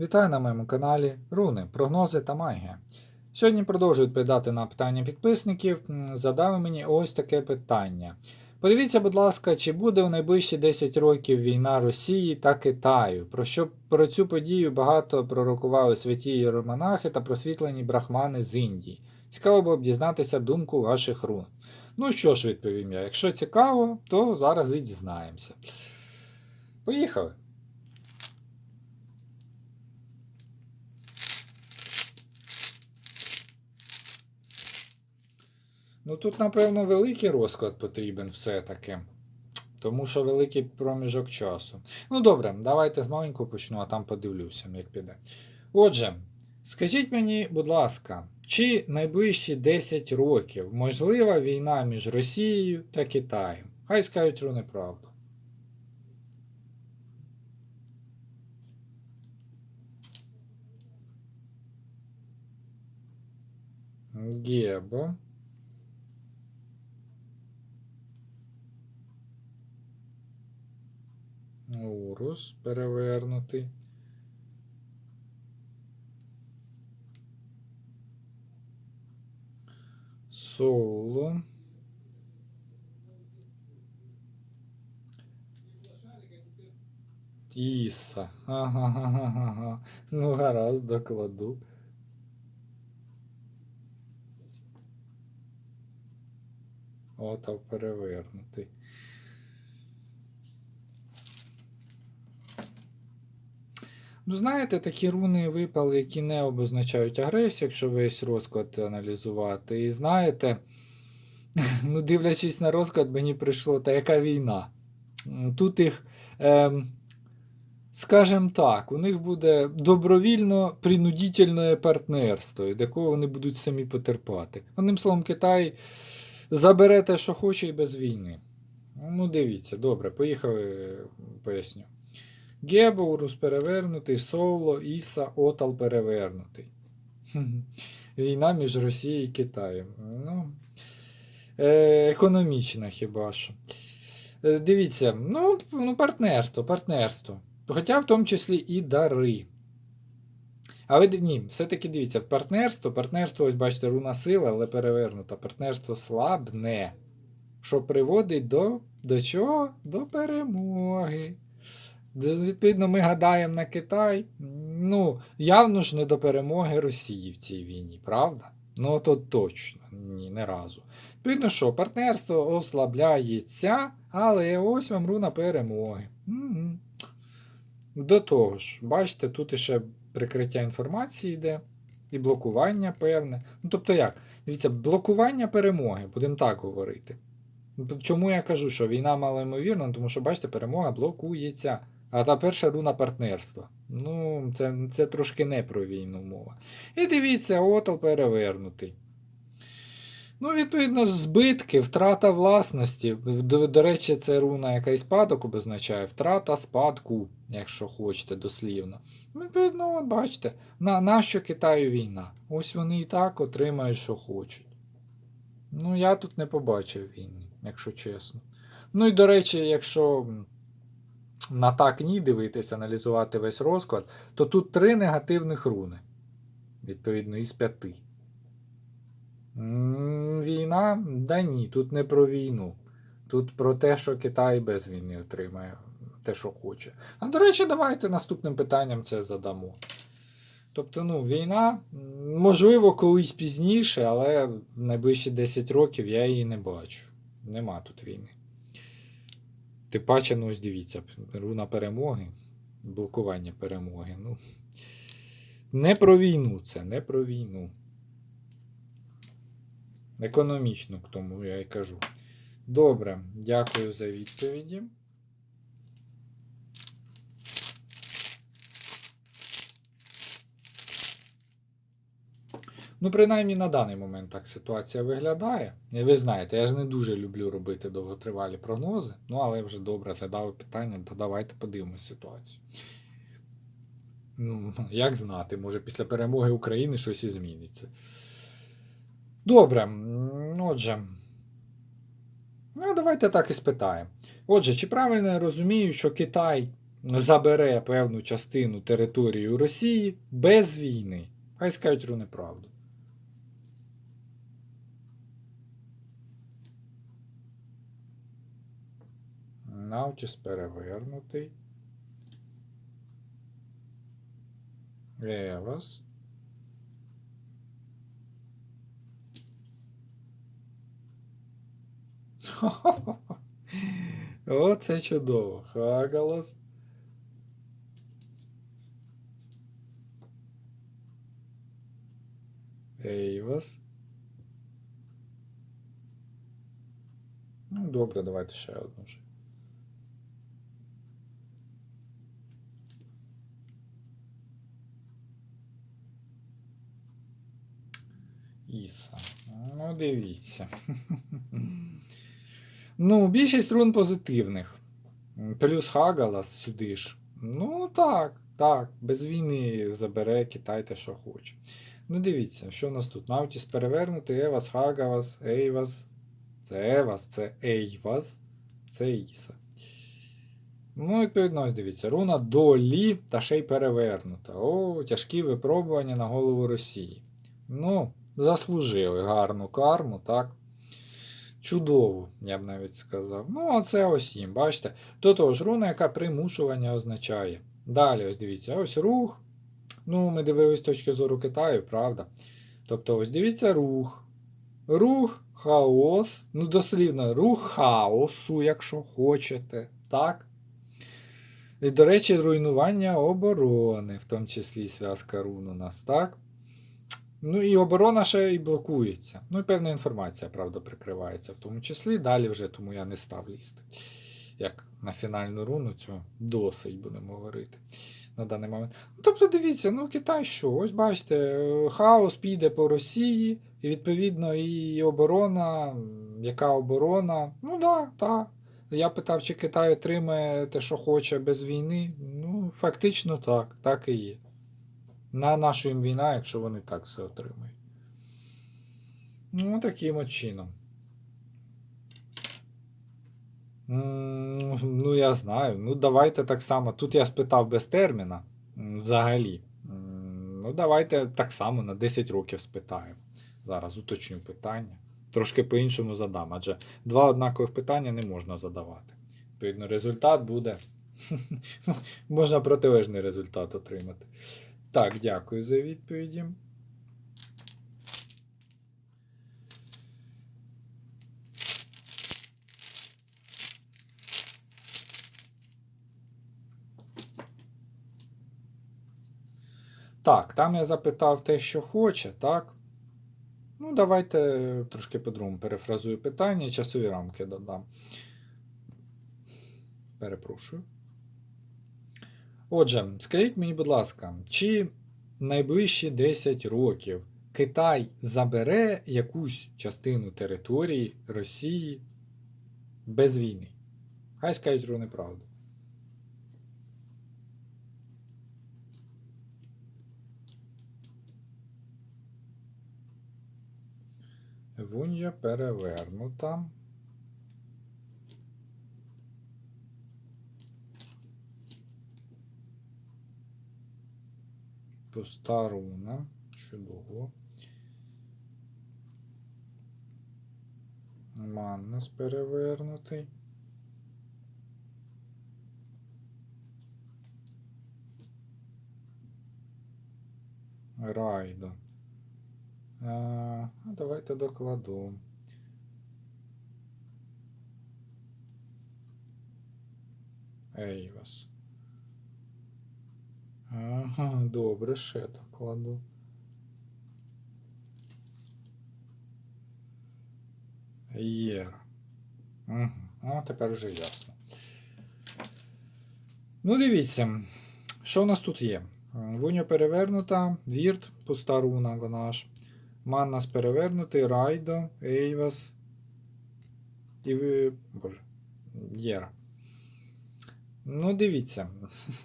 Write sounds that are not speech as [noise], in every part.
Вітаю на моєму каналі Руни, прогнози та магія. Сьогодні продовжую відповідати на питання підписників. Задали мені ось таке питання. Подивіться, будь ласка, чи буде в найближчі 10 років війна Росії та Китаю? Про що про цю подію багато пророкували святі єромонахи та просвітлені брахмани з Індії. Цікаво було б дізнатися думку ваших рун. Ну що ж, відповім я, якщо цікаво, то зараз і дізнаємося. Поїхали! Ну тут, напевно, великий розклад потрібен все-таки. Тому що великий проміжок часу. Ну добре, давайте з маленького почну, а там подивлюся, як піде. Отже, скажіть мені, будь ласка, чи найближчі 10 років можлива війна між Росією та Китаєм? Хай скажуть руни правду. Гебо. Урус перевернутий. Соло. Іса. Ага-га-га-га. Ну, гаразд, докладу. Отав перевернутий. Ну, знаєте, такі руни випали, які не обозначають агресію, якщо весь розклад аналізувати. І знаєте, [laughs] ну, дивлячись на розклад, мені прийшло, та яка війна? Тут їх, ем, скажімо так, у них буде добровільно принудительне партнерство, від якого вони будуть самі потерпати. Одним словом, Китай забере те, що хоче, і без війни. Ну, дивіться, добре, поїхали, поясню. Гебоурус перевернутий, Соло, Іса, Отал перевернутий. [laughs] Війна між Росією і Китаєм. Ну, е, економічна хіба що. Е, дивіться, ну, ну, партнерство, партнерство. Хоча в тому числі і дари. Але ні, все-таки дивіться, партнерство, партнерство, ось бачите, руна сила, але перевернута. Партнерство слабне. Що приводить до, до чого? До перемоги. Відповідно, ми гадаємо на Китай. Ну, явно ж не до перемоги Росії в цій війні, правда? Ну, то точно, ні, не разу. Відповідно, що партнерство ослабляється, але ось вам руна перемоги. Мгм. До того ж, бачите, тут іще прикриття інформації йде, і блокування певне. Ну, тобто як? Дивіться, блокування перемоги, будемо так говорити. Чому я кажу, що війна малоймовірна? Тому що, бачите, перемога блокується. А та перша руна партнерства. Ну, це, це трошки не про війну мова. І дивіться, отал перевернутий. Ну, відповідно, збитки, втрата власності. До, до речі, це руна, яка і спадок обозначає. Втрата спадку, якщо хочете, дослівно. Відповідно, от бачите, на, нащо Китаю війна? Ось вони і так отримають, що хочуть. Ну, я тут не побачив війни, якщо чесно. Ну і до речі, якщо на так ні дивитися, аналізувати весь розклад, то тут три негативних руни. Відповідно, із п'яти. Війна? Да ні, тут не про війну. Тут про те, що Китай без війни отримає те, що хоче. А до речі, давайте наступним питанням це задамо. Тобто, ну, війна, можливо, колись пізніше, але в найближчі 10 років я її не бачу. Нема тут війни. Тим паче, ну ось дивіться, руна перемоги, блокування перемоги. Ну, не про війну це, не про війну. Економічно, к тому я і кажу. Добре, дякую за відповіді. Ну, принаймні на даний момент так ситуація виглядає. І ви знаєте, я ж не дуже люблю робити довготривалі прогнози, ну але вже добре задали питання, то давайте подивимось ситуацію. Ну, як знати, може після перемоги України щось і зміниться. Добре, отже. Ну, давайте так і спитаємо. Отже, чи правильно я розумію, що Китай забере певну частину території Росії без війни. Хай скажуть руни правду. Наутіс перевернутий. Евас. [laughs] О, це чудово. Хагалас. Ейвас. Ну, добре, давайте ще одну вже. Іса. Ну, дивіться. [laughs] Ну, більшість рун позитивних. Плюс Хагалас сюди ж. Ну, так, так. Без війни забере Китай те, що хоче. Ну, дивіться, що у нас тут? Наутіс перевернутий, Евас, Хагавас, Ейвас. Це Евас, це Ейвас, це Іса. Ну, відповідно, ось дивіться, руна долі та ще й перевернута. О, тяжкі випробування на голову Росії. Ну, заслужили гарну карму, так? Чудову, я б навіть сказав. Ну, а це ось їм, бачите? До того ж, руна, яка примушування означає. Далі, ось дивіться, ось рух. Ну, ми дивились з точки зору Китаю, правда? Тобто, ось дивіться рух. Рух, хаос. Ну, дослівно, рух хаосу, якщо хочете. Так? І, до речі, руйнування оборони, в тому числі зв'язка рун у нас, так? Ну і оборона ще і блокується. Ну і певна інформація, правда, прикривається в тому числі. Далі вже тому я не став лізти. Як на фінальну руну цю досить будемо говорити на даний момент. Ну, тобто, дивіться, ну Китай що? Ось бачите, хаос піде по Росії, і відповідно і оборона. Яка оборона? Ну да, так. Я питав, чи Китай отримає те, що хоче без війни. Ну, фактично так, так і є. На нашу їм війна, якщо вони так все отримають. Ну, таким от чином. Ну, я знаю. Ну, давайте так само. Тут я спитав без терміна взагалі. Ну, давайте так само на 10 років спитаємо. Зараз уточню питання. Трошки по-іншому задам, адже два однакових питання не можна задавати. Відповідно, результат буде. [laughs] Можна протилежний результат отримати. Так, дякую за відповіді. Так, там я запитав те, що хоче, так? Ну, давайте трошки по-другому перефразую питання і часові рамки додам. Перепрошую. Отже, скажіть мені, будь ласка, чи найближчі 10 років Китай забере якусь частину території Росії без війни? Хай скажуть про неправду. Вунья перевернута. Пуста руна. Чудово. Маннес перевернутий. Райдо. А, а давайте докладу. Ейвас. Ага, добре, ще докладу. Єра. Угу. О, тепер вже ясно. Ну, дивіться, що у нас тут є? Вуня перевернута, Вірт, пуста руна, вона ж. Маннас перевернутий, Райдо, Ейвас. І. Боже. Єра. Ну, дивіться.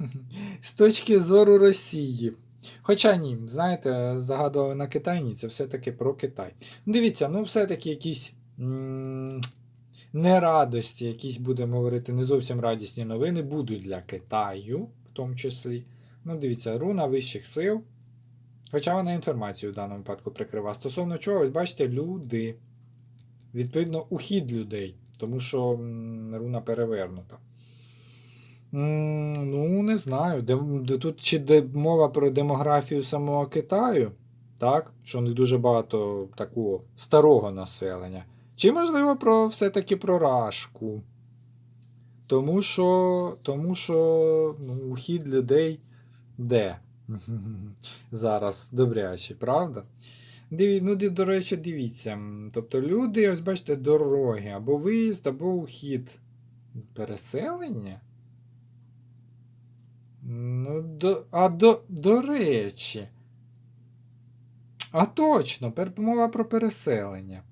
[laughs] З точки зору Росії. Хоча ні, знаєте, загадували на Китай, ні, це все-таки про Китай. Ну, дивіться, ну все-таки якісь нерадості, якісь будемо говорити, не зовсім радісні новини, будуть для Китаю, в тому числі. Ну, дивіться, руна вищих сил. Хоча вона інформацію в даному випадку прикрива. Стосовно чого, ось бачите, люди. Відповідно, ухід людей, тому що руна перевернута. Ну, не знаю. Де, де тут чи де мова про демографію самого Китаю, так? Що не дуже багато такого старого населення. Чи, можливо, про все-таки про рашку. Тому що, тому що ну, ухід людей де? [laughs] Зараз добряче, правда? Диві, ну, до речі, дивіться. Тобто люди, ось бачите, дороги, або виїзд, або ухід. Переселення? До, а до, до речі. А точно, мова про переселення.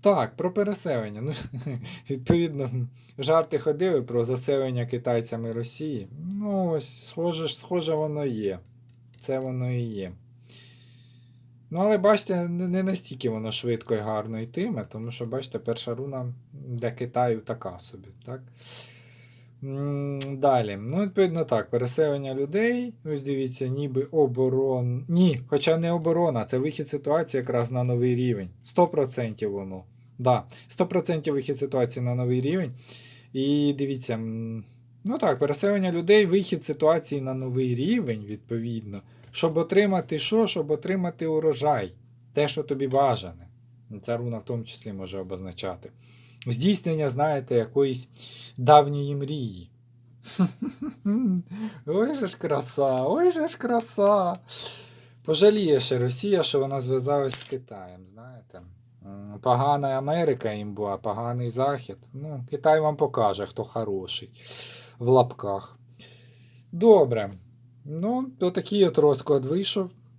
Так, про переселення. Ну, [laughs] відповідно, жарти ходили про заселення китайцями Росії. Ну, ось, схоже, схоже воно є. Це воно і є. Ну, але бачите, не настільки воно швидко і гарно йтиме, тому що, бачите, перша руна для Китаю така собі. так? Далі. Ну, відповідно, так, переселення людей. Ось дивіться, ніби оборон. Ні, хоча не оборона, це вихід ситуації якраз на новий рівень. 100% воно. Да, 100% вихід ситуації на новий рівень. І дивіться, ну так, переселення людей, вихід ситуації на новий рівень, відповідно. Щоб отримати що? Щоб отримати урожай. Те, що тобі бажане. Ця руна в тому числі може обозначати. Здійснення, знаєте, якоїсь давньої мрії. [laughs] Ой же ж краса, ой же ж краса. Пожаліє ще Росія, що вона зв'язалась з Китаєм, знаєте. Погана Америка їм була, поганий Захід. Ну, Китай вам покаже, хто хороший в лапках. Добре. Ну, то такий от розклад вийшов.